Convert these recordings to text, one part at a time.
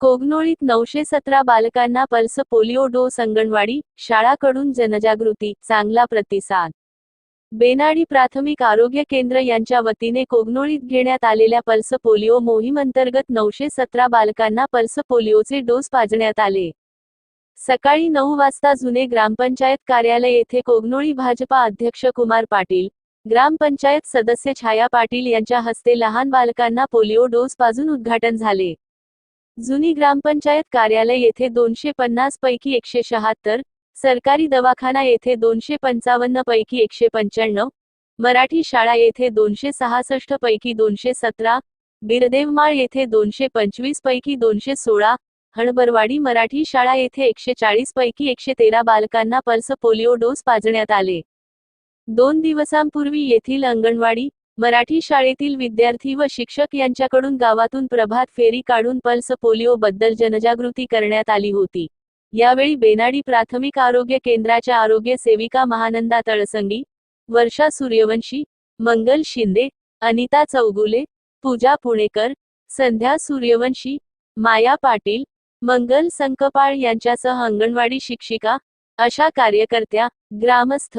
कोगनोळीत नऊशे सतरा बालकांना पल्स पोलिओ डोस अंगणवाडी शाळाकडून जनजागृती चांगला प्रतिसाद. बेनाडी प्राथमिक आरोग्य केंद्र यांच्या वतीने कोगनोळीत घेण्यात आलेल्या पल्स पोलिओ मोहीमअंतर्गत नऊशे सतरा बालकांना पल्स पोलिओचे डोस पाजण्यात आले. सकाळी नऊ वाजता जुने ग्रामपंचायत कार्यालय येथे कोगनोळी भाजपा अध्यक्ष कुमार पाटील ग्रामपंचायत सदस्य छाया पाटील यांच्या हस्ते लहान बालकांना पोलिओ डोस पाजून उद्घाटन झाले. जुनी ग्रामपंचायत कार्यालय येथे दोनशे पन्नास पैकी एकशे शहात्तर सरकारी दवाखाना येथे दोनशे पंचावन्न पैकी एकशे पंच्याण्णव मराठी शाळा येथे दोनशे सहासष्ट पैकी दोनशे सतरा बिरदेवमाळ येथे दोनशे पंचवीस पैकी दोनशे सोळा हणबरवाडी मराठी शाळा येथे एकशे चाळीस पैकी एकशे तेरा बालकांना पल्स पोलिओ डोस पाजण्यात आले. दोन दिवसांपूर्वी येथील अंगणवाडी मराठी शाळेतील विद्यार्थी व शिक्षक यांच्याकडून गावातून प्रभात फेरी काढून पल्स पोलिओ बद्दल जनजागृती करण्यात आली होती. यावेळी बेनाडी प्राथमिक आरोग्य केंद्राच्या आरोग्य सेविका महानंदा तळसंगी वर्षा सूर्यवंशी मंगल शिंदे अनिता चौगुले पूजा पुणेकर संध्या सूर्यवंशी माया पाटील मंगल संकपाळ यांच्यासह अंगणवाडी शिक्षिका अशा कार्यकर्त्या ग्रामस्थ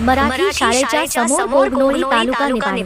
मराठी शाळेच्या समोर कोगनोळी तालुका निपाणी